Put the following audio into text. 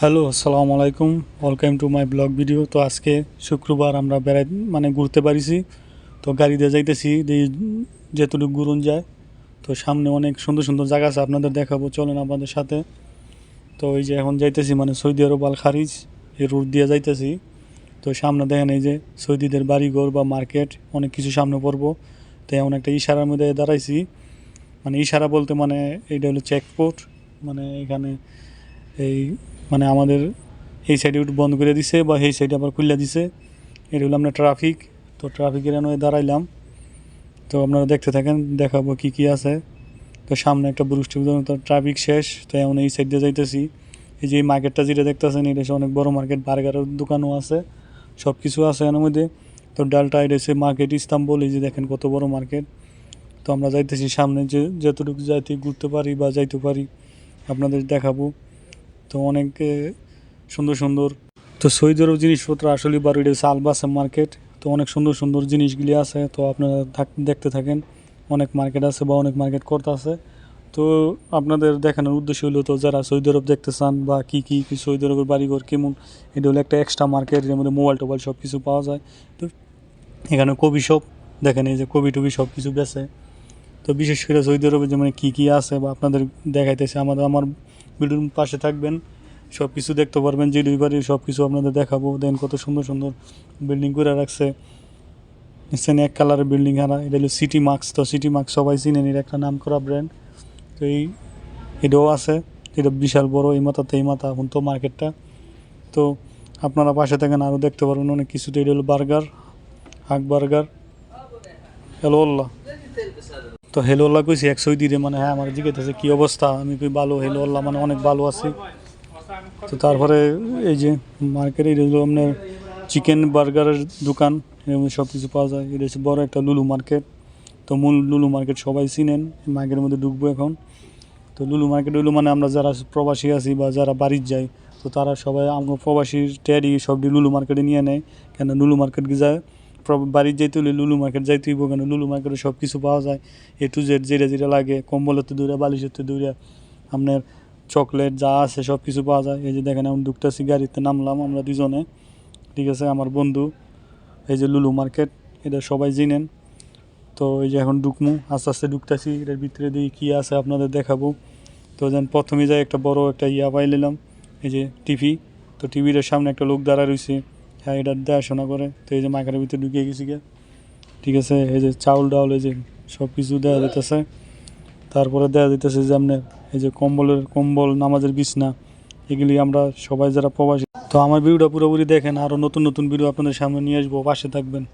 Hello, আসসালামু আলাইকুম। Welcome to my blog video তো আজকে শুক্রবার আমরা বেড়াই মানে ঘুরতে পারিছি। তো গাড়ি দিয়ে যাইতেছি যেতটুকু ঘুরুন যায়। তো সামনে অনেক সুন্দর সুন্দর জায়গা আছে, আপনাদের দেখাবো। চলেন আপনাদের সাথে। তো এই যে এখন যাইতেছি মানে সৌদি আরব আল খারিজ, এই রুট দিয়ে যাইতেছি। তো সামনে দেখেন এই যে সৌদিদের বাড়িঘর বা মার্কেট, অনেক কিছু সামনে পড়ব। তো এমন একটা ইশারার মধ্যে দাঁড়াইছি। মানে ইশারা বলতে মানে এইটা হলো চেকপোস্ট মানে এখানে এই মানে আমাদের এই সাইডে বন্ধ করে দিছে বা এই সাইডে আবার খুলে দিছে। এটা হলো আমরা ট্রাফিক তো ট্রাফিকের এনে দাঁড়াইলাম। তো আপনারা দেখতে থাকেন, দেখাবো কি কি আছে। তো সামনে একটা বৃষ্টি তো ট্রাফিক শেষ, তো এমন এই সাইড দিয়ে যাইতেছি। এই যে এই মার্কেটটা যেটা দেখতেছেন, এটা অনেক বড় মার্কেট বার্গারের দোকানও আছে সব কিছু আছে এর মধ্যে। তো ডালটা, এটা হচ্ছে মার্কেট ইস্তাম্বুল, এই যে দেখেন কত বড় মার্কেট তো আমরা যাইতেছি সামনে, যে, যতটুকু যাইতে, ঘুরতে পারি বা যাইতে পারি, আপনাদের দেখাবো। তো অনেক সুন্দর সুন্দর, তো সৌদি আরব জিনিসপত্র আসলে বারো এটা হচ্ছে মার্কেট, তো অনেক সুন্দর সুন্দর জিনিসগুলি আছে, তো আপনারা দেখতে থাকেন। অনেক মার্কেট আছে বা অনেক মার্কেট করতে আছে। তো আপনাদের দেখানোর উদ্দেশ্য হলো তো যারা সৌদি আরব দেখতে চান বা কী কী কী সৌদি আরবের বাড়িঘর কেমন, এটা হলো একটা এক্সট্রা মার্কেট যের মধ্যে মোবাইল টোবাইল সব কিছু পাওয়া যায়। তো এখানে কবি শপ দেখেন এই যে কবি টবি সব কিছু বেছে তো বিশেষ করে সৌদি আরবে যেমন কী কী আছে বা আপনাদের দেখাইতেছে, আমাদের আমার ভিডিওর পাশে থাকবেন। সব কিছু দেখতে পারবেন, যে বাড়ির সব কিছু আপনাদের দেখাবো। দেন কত সুন্দর সুন্দর বিল্ডিং করে রাখছে। সেন এক কালারের বিল্ডিং হারা এটা হলো সিটি মার্কস তো সিটি মার্কস সবাই চিনেন, এর একটা নাম করা ব্র্যান্ড তো এই এটাও আছে। এটা বিশাল বড়, এই মাথাতে এই মাথা এখন তো মার্কেটটা। তো আপনারা পাশে থাকেন, আরও দেখতে পারবেন অনেক কিছু। তো এটা হলো বার্গার, হাক বার্গার। হ্যালো আল্লাহ। তো হেলো আল্লাহ কইছি, এক সৌদি মানে হ্যাঁ আমার জিজ্ঞেস কি অবস্থা? আমি কই ভালো, হেলো আল্লাহ মানে অনেক ভালো আছি। তো তারপরে এই যে মার্কেটে এটা হলো আপনার চিকেন বার্গারের দোকান এর মধ্যে সব কিছু পাওয়া যায়। এটা হচ্ছে বড় একটা লুলু মার্কেট। তো মূল লুলু মার্কেট সবাই চিনেন মার্কেটের মধ্যে ঢুকবো এখন। তো লুলু মার্কেট হইল মানে আমরা যারা প্রবাসী আছি বা যারা বাড়ির যাই, তো তারা সবাই আমরা প্রবাসীর ট্যাডি সবটি লুলু মার্কেটে নিয়ে নেয়। কেন লুলু মার্কেট যায় বাড়ির যাইতে হলে লুলু মার্কেট যাইতে হইব কেন? লুলু মার্কেটে সব কিছু পাওয়া যায়। এ টু জেড যেটা যেটা লাগে, কম্বলের দূরে বালিশের দূরে আপনার চকলেট যা আছে সব কিছু পাওয়া যায়। এই যে দেখেন, আমি ঢুকতেছি গাড়িতে, নামলাম আমরা দুজনে ঠিক আছে? আমার বন্ধু, এই যে লুলু মার্কেট, এটা সবাই জিনেন তো এই যে এখন ঢুকমু, আস্তে আস্তে ঢুকতেছি, এটার ভিতরে দিয়ে কী আছে আপনাদের দেখাবো। তো যেন প্রথমে যাই একটা বড় একটা ইয়া পাই নিলাম এই যে টিভি, তো টিভির সামনে একটা লোক দাঁড়া রয়েছে হ্যাঁ এটা দেখাশোনা করে। তো এই যে মাইকারের ভিতরে ঢুকিয়ে গেছি গিয়ে। ঠিক আছে, এই যে চাউল ডাউল, এই যে সব কিছু দেওয়া যেতেছে তারপরে দেওয়া যেতেছে যে আপনার এই যে কম্বলের, কম্বল, নামাজের বিছনা, এগুলি আমরা সবাই যারা প্রবাসী। তো আমার ভিডিওটা পুরোপুরি দেখেন আরও নতুন নতুন ভিডিও আপনাদের সামনে নিয়ে আসব। পাশে থাকবেন।